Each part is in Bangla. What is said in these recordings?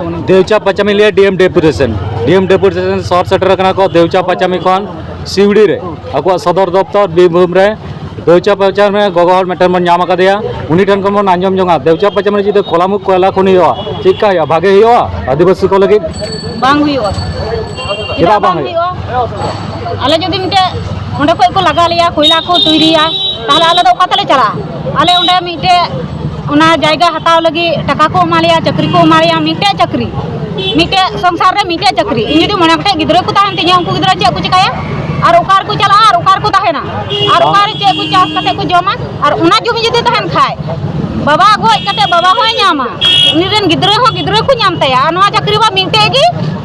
देवचा पचामी लिए DM deputation DM deputation sir shutter कना को देवचा पचामी खन सिवड़ी रे आको सदर दफ्तर बीरभूम रे देवचा पचामी में गगो हर मेटन मन नाम कदेया उनी ठन को मन आंजम जोंगा देवचा पचामी जी कोलामुख कोयला खुनी हुआ चिका हुआ भागे हुआ आदिवासी को लगी ᱵᱟᱝ ᱦᱩᱭᱩᱜᱼᱟ ᱪᱮᱫᱟᱜ ᱵᱟᱝ ᱦᱩᱭᱩᱜᱼᱟ ᱟᱞᱮ ᱡᱩᱫᱤ ᱢᱤᱫᱴᱮᱡ ᱚᱸᱰᱮ ᱠᱷᱚᱡ ᱠᱚ ᱞᱟᱜᱟ ᱞᱮᱭᱟ ᱠᱚᱭᱞᱟ ᱠᱚ ᱛᱚᱭᱨᱤᱭᱟ ᱛᱟᱦᱞᱮ ᱟᱞᱮ ᱫᱚ ᱚᱠᱟ ᱛᱮᱞᱮ ᱪᱟᱞᱟᱜᱼᱟ ᱟᱞᱮ ᱚᱸᱰᱮ ᱢᱤᱫᱴᱮᱡ ᱚᱱᱟ ᱡᱟᱭᱜᱟ ᱦᱟᱛᱟᱣ ᱞᱟᱹᱜᱤᱫ ᱴᱟᱠᱟ ᱠᱚ ᱮᱢᱟ ᱞᱮᱭᱟ ᱪᱟᱹᱠᱨᱤ ᱠᱚ ᱮᱢᱟ ᱞᱮᱭᱟ ᱢᱤᱫᱴᱮᱡ ᱪᱟᱹᱠᱨᱤ ᱢᱤᱫᱴᱮᱡ ᱥᱚᱝᱥᱟᱨ ᱨᱮ ᱢᱤᱫᱴᱮᱡ ᱪᱟᱹᱠᱨᱤ ᱤᱧ ᱡᱩᱫᱤ ᱢᱚᱬᱮ ᱜᱚᱴᱮᱡ ᱜᱤᱫᱽᱨᱟᱹ ᱠᱚ ᱛᱟᱦᱮᱱ ᱛᱤᱧᱟ ᱩᱱᱠᱩ ᱜᱤᱫᱽᱨᱟᱹ ᱪᱮᱫ ᱠᱚ ᱪᱤᱠᱟᱹᱭᱟ ᱟᱨ ᱚᱠᱟ ᱨᱮᱠᱚ ᱪᱟᱞᱟᱜᱼᱟ ᱟᱨ ᱚᱠᱟ ᱨᱮᱠᱚ ᱛᱟᱦᱮᱱᱟ ᱟᱨ ᱚᱠᱟᱨᱮ ᱪᱮᱫ ᱠᱚ ᱪᱟᱥ ᱠᱟᱛᱮ ᱠᱚ ᱡᱚᱢᱟ ᱟᱨ ᱚᱱᱟ ᱡᱩᱢᱤ ᱡᱩᱫᱤ ᱛᱟᱦᱮᱱ ᱠᱷᱟᱡ ᱵᱟᱵᱟ ᱜᱚᱡ ᱠᱟᱛᱮ ᱵᱟᱵᱟ ᱦᱚᱸᱭ ᱧᱟᱢᱟ ᱩᱱᱤ ᱨᱮᱱ ᱜᱤᱫᱽᱨᱟᱹ ᱦᱚᱸ ᱜᱤᱫᱽᱨᱟᱹ ᱠᱚ ᱧᱟᱢ ᱛᱟᱭᱟ ᱟᱨ ᱱᱚᱣᱟ ᱪᱟᱹᱠᱨᱤ ᱢᱟ ᱢᱤᱫᱴᱮᱡ ᱜᱮ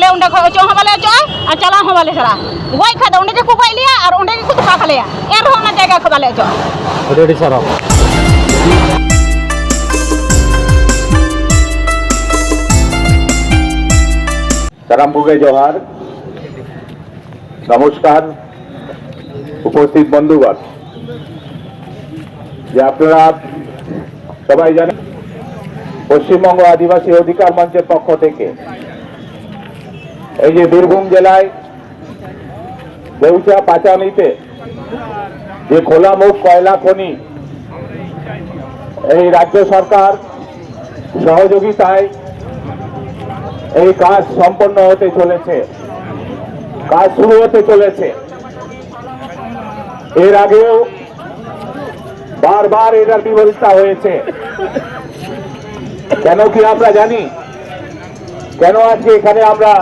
ᱟᱞᱮ ᱚᱸᱰᱮ ᱠᱷᱚᱡ ᱚᱪᱚᱜ ᱦᱚᱸ ᱵᱟᱞᱮ ᱚᱪᱚᱜᱼᱟ ᱟᱨ ᱪᱟᱞᱟᱣ ᱦᱚᱸ ᱵᱟᱞᱮ ᱪᱟᱞᱟᱜᱼᱟ ᱜᱚᱡ ᱠᱷᱟᱡ ᱫᱚ ᱚᱸᱰᱮ ᱜᱮᱠᱚ ᱜᱚᱡ ᱞᱮᱭᱟ ᱟᱨ ᱚᱸᱰᱮ ᱜᱮᱠᱚ ᱛᱚᱯᱟ ᱠᱟᱞᱮᱭᱟ ᱮᱱ ᱨᱮᱦᱚᱸ ᱚᱱᱟ ᱡᱟᱭᱜᱟ ᱠᱷᱚᱡ ᱵᱟᱞᱮ ᱚᱪᱚᱜᱼᱟ ᱟᱹᱰᱤ ᱟᱹᱰᱤ ᱥᱟᱨᱦᱟᱣ সালাম ভুগে জোহার নমস্কার উপস্থিত বন্ধুগণ যে আপনারা সবাই জানেন পশ্চিমবঙ্গ আদিবাসী অধিকার মঞ্চের পক্ষ থেকে এই যে বীরভূম জেলায় দেউচা পাচামিতে যে খোলামুখ কয়লা খনি, এই রাজ্য সরকার সহযোগিতায় এই কাজ সম্পন্ন হতে চলেছে, কাজ শুরু হতে চলেছে। এর আগেও বারবার এটার বিরোধিতা হয়েছে। কেন কি আমরা জানি? কেন আজকে এখানে আমরা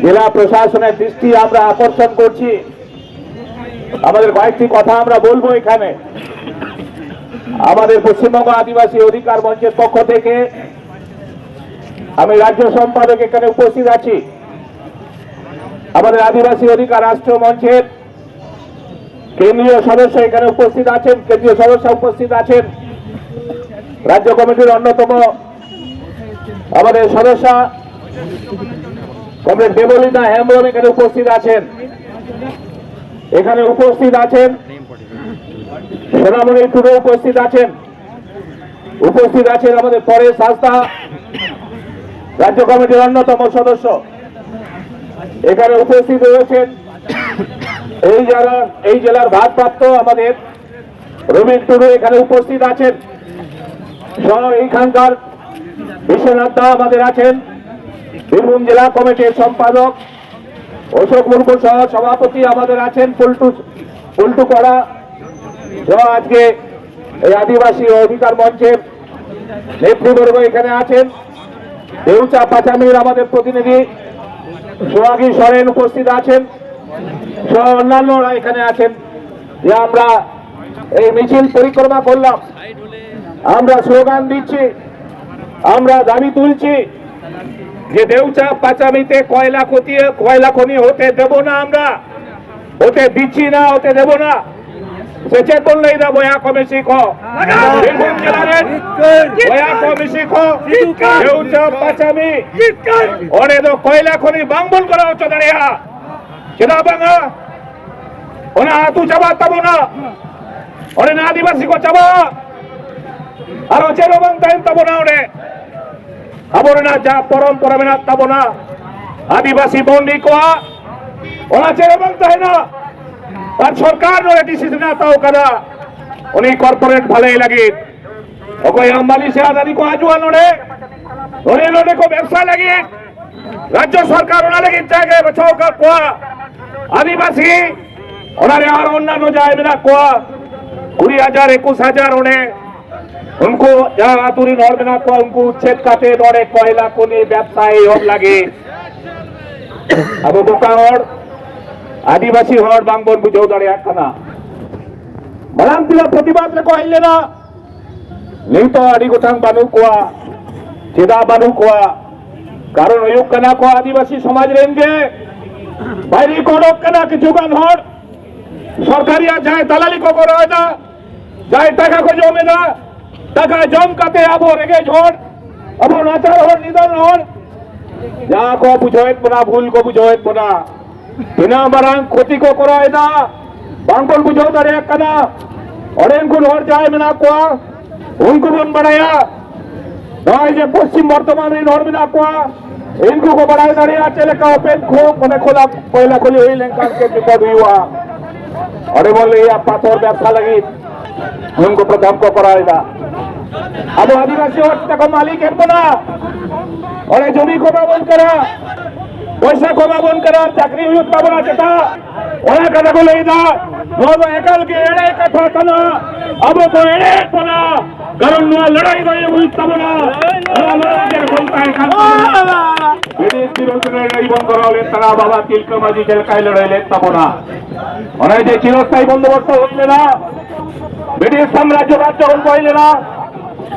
জেলা প্রশাসনের দৃষ্টি আমরা আকর্ষণ করছি। আমাদের কয়েকটি কথা আমরা বলব এখানে। আমাদের পশ্চিমবঙ্গ আদিবাসী অধিকার মঞ্চের পক্ষ থেকে আমি রাজ্য সম্পাদক এখানে উপস্থিত আছি। আমাদের আদিবাসী অধিকার রাষ্ট্র মঞ্চের কেন্দ্রীয় সদস্য এখানে উপস্থিত আছেন, কেন্দ্রীয় সদস্য উপস্থিত আছেন। রাজ্য কমিটির অন্যতম আমাদের সদস্য কমরেড দেবলিনা হেমব্রম এখানে উপস্থিত আছেন। এখানে উপস্থিত আছেন। সোনামণি টুডু উপস্থিত আছেন। উপস্থিত আছেন আমাদের পরেশ সাস্তা রাজ্য কমিটির অন্যতম সদস্য। এখানে উপস্থিত রয়েছেন এই যারা, এই জেলার ভারপ্রাপ্ত আমাদের রবীন টুডু এখানে উপস্থিত আছেন। এইখানকার বিশ্বনাথ আমাদের আছেন। বীরভূম জেলা কমিটির সম্পাদক অশোক মুর্মু সহ সভাপতি আমাদের আছেন পল্টু পল্টু করা আজকে এই আদিবাসী অধিকার মঞ্চের নেতৃবর্গ এখানে আছেন। দেউচা পাচামির আমাদের প্রতিনিধি, সোহাগী সরেন উপস্থিত আছেন। সহ অন্যান্যরা এখানে আছেন যে আমরা এই মিছিল পরিক্রমা করলাম। আমরা স্লোগান দিচ্ছি, আমরা দাবি তুলছি। যে দেউচা পাচামিতে কয়লা খতিয়ে কয়লা খনি হতে দেব না আমরা। হতে দিচ্ছি না, হতে দেব না। আদিবাসী কো আর চেরো তাইন না আবরণা যা পরম্পরা মেনা তাবো না। আদিবাসী বন্দি কোয়া ওনা চেরো বাং তাই না। আর সরকার নরে ডিসিশন আতাও কাদা। উনি কর্পোরেট ভালোই লাগে। ওকই আম্বানি সে আদানি কো আজুয়া নরে ওরে নরে কো ব্যবসা লাগে। রাজ্য সরকার ওনা লাগে জায়গায় বাঁচাও কোয়া। আদিবাসী, ওনারে আর অন্যান্য যায় মেনা কোয়া। কুড়ি হাজার, একুশ হাজার ওনে। उनको यहाँ आतुरी नौर को उनको उच्छेद काटे दौड़े कोयला को नहीं व्यवसाय और लगे अब बोका और आदिवासी और बांगबोन बुझो दौड़े आखना बलाम तिला प्रतिबाद ने को लेना नहीं तो अड़ी गोथांग बानू कोआ चेदा बानू कोआ कारण अयोग कना को आदिवासी समाज रेंगे বাইরে করক কেনা কিছু গান হর সরকারি আর যায় দালালি কো করে হয় না যায় টাকা খোঁজে হবে না টাকা জম কাতে আবো রেগে ঝড় আবো নাচার হর নিধন হর যা কো বুঝোয়েত বনা ভুল কো বুঝোয়েত বনা বিনা মারাং ক্ষতি কো করায়দা বাংকল বুঝো দারে কানা অনেক গুণ হর যায় মেনা কোয়া উনকো বন বাড়ায়া নয় যে পশ্চিম বর্ধমান রেন হর মেনা কোয়া ইনকো কো বাড়ায় দাঁড়িয়ে আছে লেখা ওপেন খুব মানে খোলা পয়লা খুলি হইলেন কালকে বিপদ হইয়া अरे बोले ये पाथर व्यवसा लगी उनको प्रथम को कराएगा আবু আদিবাসী হত্যা মালিক এরপর না ওরে জমি কমা বন করা, পয়সা কমা বন করা, চাকরি পাবো না চেতা ওরা কথা বলে నువ్వు না। ওনার যে চিরস্থায়ী বন্দোবস্ত হইলে না, ব্রিটিশ সাম্রাজ্যবাদ যখন কইলে না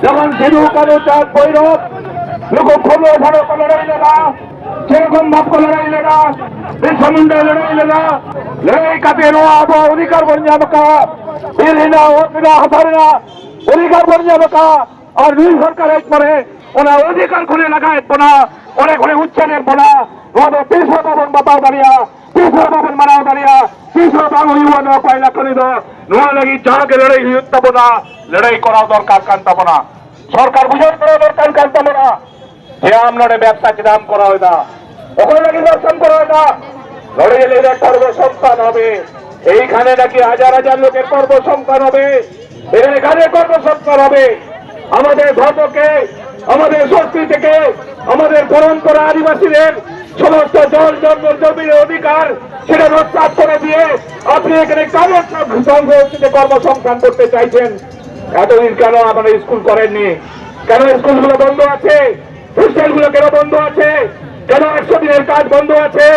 যখন সিধু কানু চাঁদ বৈরব লোক খোলো ভারত লড়াইলে না সেরকম ভাব লড়াইলে না বিরসা মুন্ডা লড়াইলে না লড়াই নো আব অধিকার বন যাবে কা বিলিনা ওদিনা হাতারে না, অধিকার বন যাবে কা আর দুই সরকার এক পরে ওনা অধিকার খুলে লাগায় পোনা অনেক ঘুরে উচ্ছেদের পোনা। নয় তিনশো ভবন বাতাও দাঁড়িয়া তিনশো ভবন মারাও দাঁড়িয়া। হইব না পয়লা করে দো নোয়া লাগি যাকে লড়াই হইত তব না লড়াই করা দরকার কান তব না সরকার বুঝাই করা দরকার কান তব না যে আমনরে ব্যবসা দাম করা হয় না ওখানে নাকি দর্শন করা হয় না লড়াই এলে কর্মসংস্থান হবে এইখানে নাকি হাজার হাজার লোকের কর্মসংস্থান হবে। এখানে কর্মসংস্থান হবে? আমাদের ধর্মকে আমাদের সংস্কৃতিকে, আমাদের পরম্পরা আদিবাসীদের সমস্ত জল জঙ্গল জমির অধিকার সেটা রক্ষা করে দিয়ে আপনি এখানে কারণ সংস্কৃতি কর্মসংস্থান করতে চাইছেন। এতদিন কেন আপনারা স্কুল করেননি? কেন স্কুলগুলো বন্ধ আছে? হোস্টেলগুলো কেন বন্ধ আছে? কেন একশো দিনের কাজ বন্ধ আছে?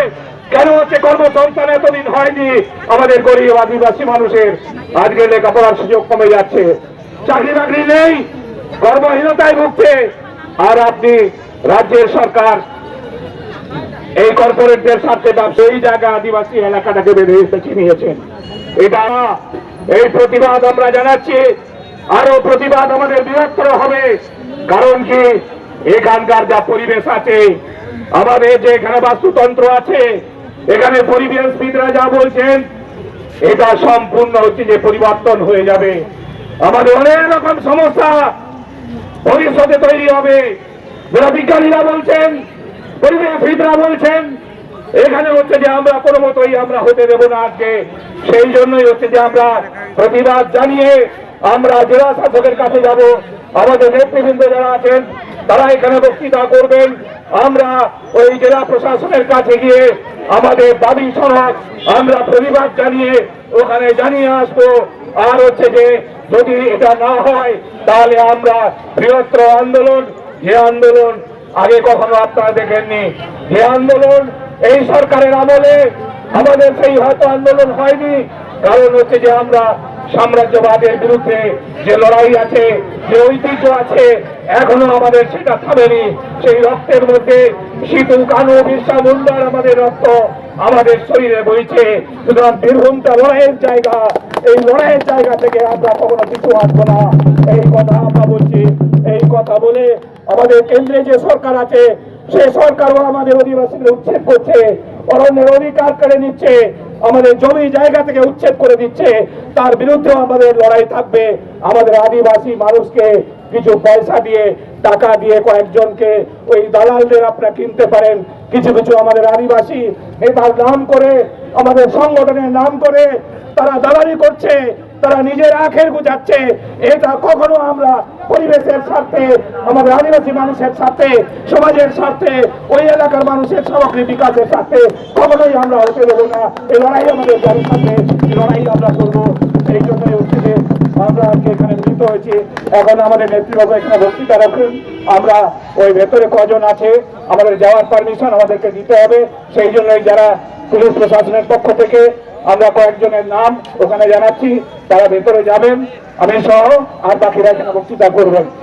কেন হচ্ছে কর্মসংস্থান এতদিন হয়নি? আমাদের গরিব আদিবাসী মানুষের আজকে লেখাপড়ার সুযোগ কমে যাচ্ছে। চাকরি বাকরি নেই, কর্মহীনতায় ভুগছে। আর আপনি রাজ্যের সরকার এই কর্পোরেটদের স্বার্থে ব্যবসায়ী জায়গা আদিবাসী এলাকাটাকে বেঁধে বেছে নিয়েছেন এটা এই প্রতিবাদ আমরা জানাচ্ছি আরও প্রতিবাদ আমাদের বৃহত্তর হবে। কারণ কি, এখানকার যা পরিবেশ আছে, আমাদের যে এখানে বাস্তুতন্ত্র আছে, এখানে পরিবেশবিদরা যা বলছেন, এটা সম্পূর্ণ হচ্ছে যে পরিবর্তন হয়ে যাবে। আমাদের অনেক রকম সমস্যা ভবিষ্যতে তৈরি হবে। বিজ্ঞানীরা বলছেন পরিবেশবিদরা বলছেন, এখানে হচ্ছে যে আমরা কোনো মতোই আমরা হতে দেব না আজকে। সেই জন্যই হচ্ছে যে আমরা প্রতিবাদ জানিয়ে আমরা জেলা শাসকের কাছে যাব। আমাদের নেতৃবৃন্দ যারা আছেন, তারা এখানে বক্তৃতা করবেন। আমরা ওই জেলা প্রশাসনের কাছে গিয়ে আমাদের দাবি সনদ আমরা প্রতিবাদ জানিয়ে ওখানে জানিয়ে আসব। আর হচ্ছে যে যদি এটা না হয়, তাহলে আমরা বৃহত্তর আন্দোলন, যে আন্দোলন আগে কখনো আপনারা দেখেননি যে আন্দোলন এই সরকারের আমলে আমাদের সেই হয়তো আন্দোলন হয়নি। কারণ হচ্ছে যে আমরা সাম্রাজ্যবাদের বিরুদ্ধে যে লড়াই আছে, যে ঐতিহ্য আছে, এখনও আমাদের সেটা থামেনি। সেই রক্তের মধ্যে শীতু, কানু বিশ্বা মুন্ডার আমাদের রক্ত আমাদের শরীরে বইছে। সুতরাং বীরভূমটা লড়াইয়ের জায়গা। এই লড়াইয়ের জায়গা থেকে আমরা কখনো কিছু আসব না। এই কথা আমরা বলছি। এই কথা বলে আমাদের কেন্দ্রে যে সরকার আছে সে সরকারও আমাদের অধিবাসীদের উচ্ছেদ করছে, অরণ্যের অধিকার কেড়ে নিচ্ছে। আমাদের জমি জায়গা থেকে উচ্ছেদ করে দিচ্ছে। তার বিরুদ্ধে আমাদের লড়াই থাকবে। আমাদের আদিবাসী মানুষকে কিছু পয়সা দিয়ে, টাকা দিয়ে কয়েকজনকে ওই দালালদের আপনারা কিনতে পারেন। কিছু কিছু আমাদের আদিবাসী নেতার নাম করে, আমাদের সংগঠনের নাম করে তারা দালালি করছে। তারা নিজের আখের গুজাচ্ছে। এটা কখনো আমরা পরিবেশের স্বার্থে, আমাদের আদিবাসী মানুষের স্বার্থে, সমাজের স্বার্থে, ওই এলাকার মানুষের সামগ্রিক বিকাশের স্বার্থে কখনোই আমরা হতে দেবো না। এই লড়াই আমাদের জারি থাকবে লড়াই আমরা করব। এই জন্যই হচ্ছে আমরা আজকে এখানে মিলিত হয়েছি। এখন আমাদের নেতৃত্ব এখানে বক্তৃতা রাখুন আমরা ওই ভেতরে কজন আছে, আমাদের যাওয়ার পারমিশন আমাদেরকে দিতে হবে। সেই জন্যই যারা পুলিশ প্রশাসনের পক্ষ থেকে আমরা কয়েকজনের নাম ওখানে জানাচ্ছি, তারা ভেতরে যাবেন, আমি সহ আর বাকিরা এখানে বক্তৃতা করবেন।